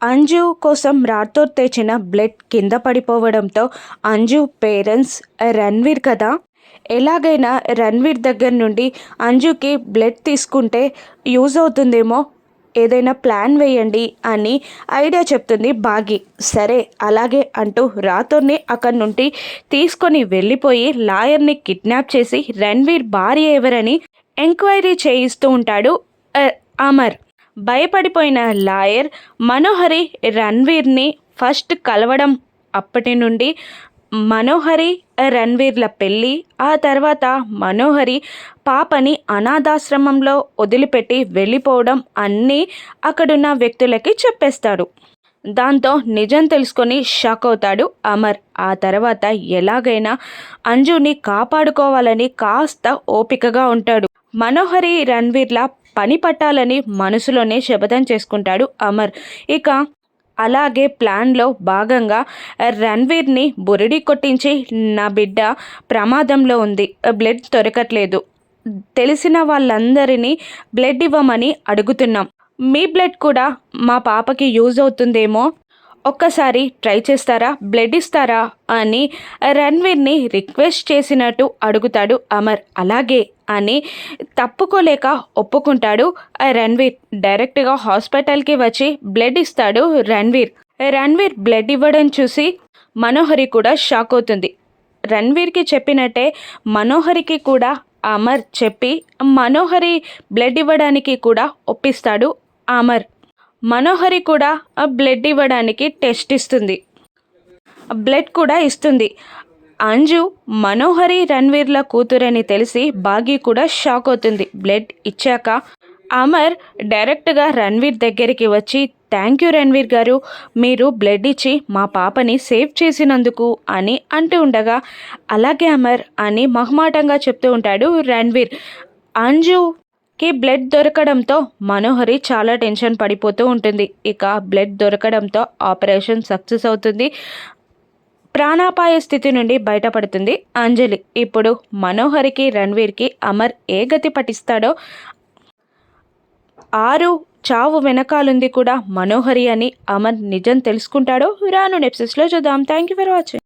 అంజు కోసం రాథోర్ తెచ్చిన బ్లడ్ కింద పడిపోవడంతో అంజు పేరెంట్స్ రణ్వీర్ కదా? ఎలాగైనా రణ్వీర్ దగ్గర నుండి అంజుకి బ్లడ్ తీసుకుంటే యూజ్ అవుతుందేమో? ఏదైనా ప్లాన్ వేయండి అని ఐడియా చెప్తుంది బాగి. సరే అలాగే అంటూ రాథోర్ని అక్కడి నుండి తీసుకొని వెళ్ళిపోయి లాయర్ని కిడ్నాప్ చేసి రణ్వీర్ భార్య ఎవరని ఎంక్వైరీ చేయిస్తూ ఉంటాడు అమర్. భయపడిపోయిన లాయర్ మనోహరి రణ్వీర్ని ఫస్ట్ కలవడం అప్పటి నుండి మనోహరి రణ్వీర్ల పెళ్ళి ఆ తర్వాత మనోహరి పాపని అనాథాశ్రమంలో వదిలిపెట్టి వెళ్ళిపోవడం అన్నీ అక్కడున్న వ్యక్తులకి చెప్పేస్తాడు. దాంతో నిజం తెలుసుకొని షాక్ అవుతాడు అమర్. ఆ తర్వాత ఎలాగైనా అంజుని కాపాడుకోవాలని కాస్త ఓపికగా ఉంటాడు. మనోహరి రణ్వీర్ల పని పట్టాలని మనసులోనే శపథం చేసుకుంటాడు అమర్. ఇక అలాగే ప్లాన్లో భాగంగా రణ్వీర్ని బురిడి కొట్టించి నా బిడ్డ ప్రమాదంలో ఉంది. బ్లడ్ దొరకట్లేదు. తెలిసిన వాళ్ళందరినీ బ్లడ్ ఇవ్వమని అడుగుతున్నాం. మీ బ్లడ్ కూడా మా పాపకి యూజ్ అవుతుందేమో? ఒక్కసారి ట్రై చేస్తారా? బ్లడ్ ఇస్తారా? అని రణ్వీర్ని రిక్వెస్ట్ చేసినట్టు అడుగుతాడు అమర్. అలాగే అని తప్పుకోలేక ఒప్పుకుంటాడు రణ్వీర్. డైరెక్ట్గా హాస్పిటల్కి వచ్చి బ్లడ్ ఇస్తాడు రణ్వీర్. రణ్వీర్ బ్లడ్ ఇవ్వడం చూసి మనోహరి కూడా షాక్ అవుతుంది. రణ్వీర్కి చెప్పినట్టే మనోహరికి కూడా అమర్ చెప్పి మనోహరి బ్లడ్ ఇవ్వడానికి కూడా ఒప్పిస్తాడు అమర్. మనోహరి కూడా ఆ బ్లడ్ ఇవ్వడానికి టెస్ట్ ఇస్తుంది. బ్లడ్ కూడా ఇస్తుంది. అంజు మనోహరి రణ్వీర్ల కూతురని తెలిసి బాగి కూడా షాక్ అవుతుంది. బ్లడ్ ఇచ్చాక అమర్ డైరెక్ట్గా రణ్వీర్ దగ్గరికి వచ్చి థ్యాంక్ యూ రణ్వీర్ గారు మీరు బ్లడ్ ఇచ్చి మా పాపని సేవ్ చేసినందుకు అని అంటూ ఉండగా అలాగే అమర్ అని మహమాటంగా చెప్తూ ఉంటాడు రణ్వీర్. కి బ్లడ్ దొరకడంతో మనోహరి చాలా టెన్షన్ పడిపోతూ ఉంటుంది. ఇక బ్లడ్ దొరకడంతో ఆపరేషన్ సక్సెస్ అవుతుంది. ప్రాణాపాయ స్థితి నుండి బయటపడుతుంది అంజలి. ఇప్పుడు మనోహరికి రణ్వీర్కి అమర్ ఏ గతి పఠిస్తాడో ఆరు చావు వెనకాలుంది కూడా మనోహరి అని అమర్ నిజం తెలుసుకుంటాడో? రాను నెప్సెస్లో చూద్దాం. Thank you for watching